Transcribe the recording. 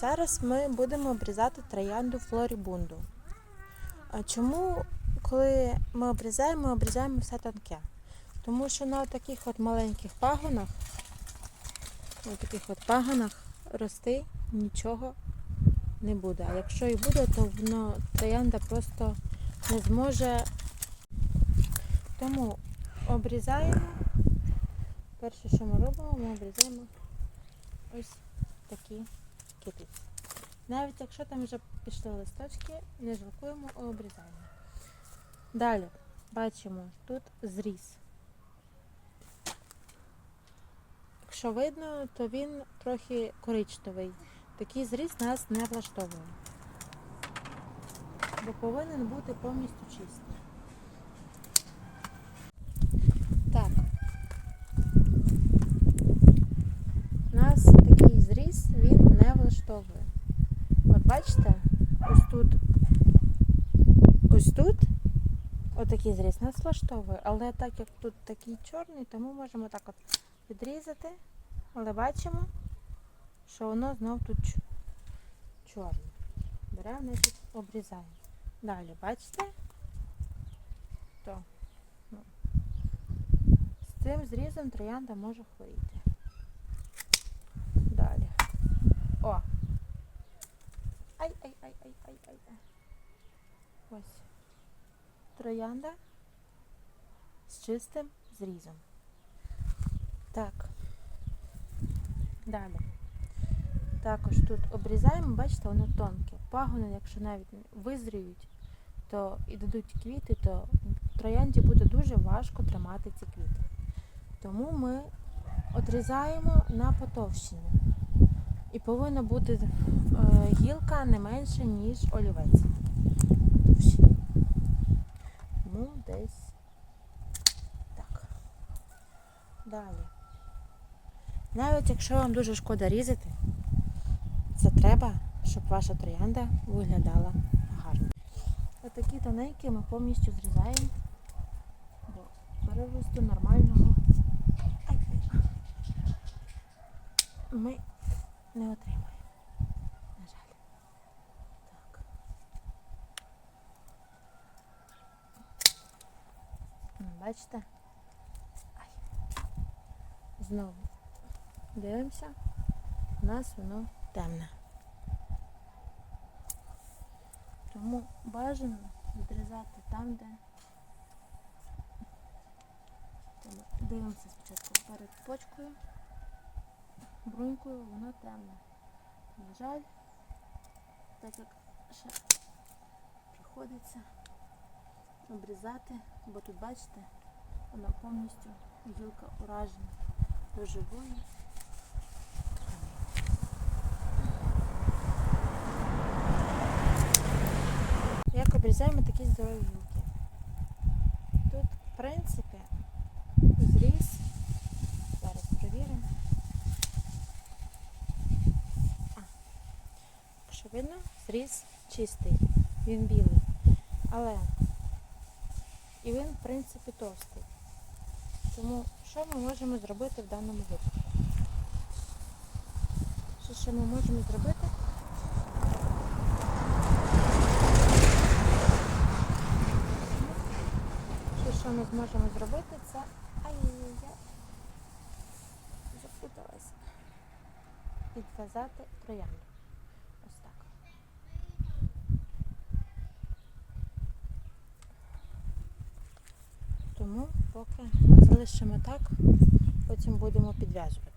Зараз ми будемо обрізати троянду флорібунду. Чому, коли ми обрізаємо, ми обрізаємо все тонке? Тому що на таких от маленьких пагонах, на таких от пагонах рости нічого не буде. А якщо і буде, то воно троянда просто не зможе. Тому обрізаємо. Перше, що ми робимо, ми обрізаємо ось такі китиці. Навіть якщо там вже пішли листочки, не жалкуємо, а обрізаємо. Далі бачимо тут зріз. Якщо видно, то він трохи коричневий. Такий зріз нас не влаштовує. Бо повинен бути повністю чистий. Так. Нас такий зріз він не влаштовує. От бачите, ось тут, ось тут отакий зріз нас влаштовує, але так як тут такий чорний, то ми можемо так от відрізати, але бачимо, що воно знов тут чорне. Беремо, значить, обрізаємо. Далі, бачите? То, ну, з цим зрізом троянда може хворіти. Далі. О! Ай, ай, ай, ай, ай, ай, ай. Ось. Троянда з чистим зрізом. Так. Далі. Також тут обрізаємо, бачите, воно тонке. Пагони, якщо навіть визріють, то і дадуть квіти, то троянді буде дуже важко тримати ці квіти. Тому ми одрізаємо на потовщину. І повинна бути е, гілка не менше, ніж олівець. Ну, десь так. Далі. Навіть якщо вам дуже шкода різати, це треба, щоб ваша троянда виглядала гарно. Отакі тоненькі ми повністю зрізаємо до переросту нормального. Ми не отримаємо. На жаль. Так. Бачите? Ай. Знову дивимося. У нас воно темне. Тому бажано відрізати там, де дивимося спочатку перед почкою, брунькою, воно темне. На жаль, так як ще приходиться обрізати, бо тут бачите, вона повністю гілка уражена до живої. Як обрізаємо такі здорові гілки? Тут, в принципі, зріз. Зараз перевіримо. А, якщо видно, зріз чистий. Він білий. Але і він, в принципі, товстий. Тому що ми можемо зробити в даному випадку? Що ще ми можемо зробити? Ще що ми зможемо зробити, це ай я запуталася. Підв'язати троянду. Ось так. Тому поки залишимо так, потім будемо підв'язувати.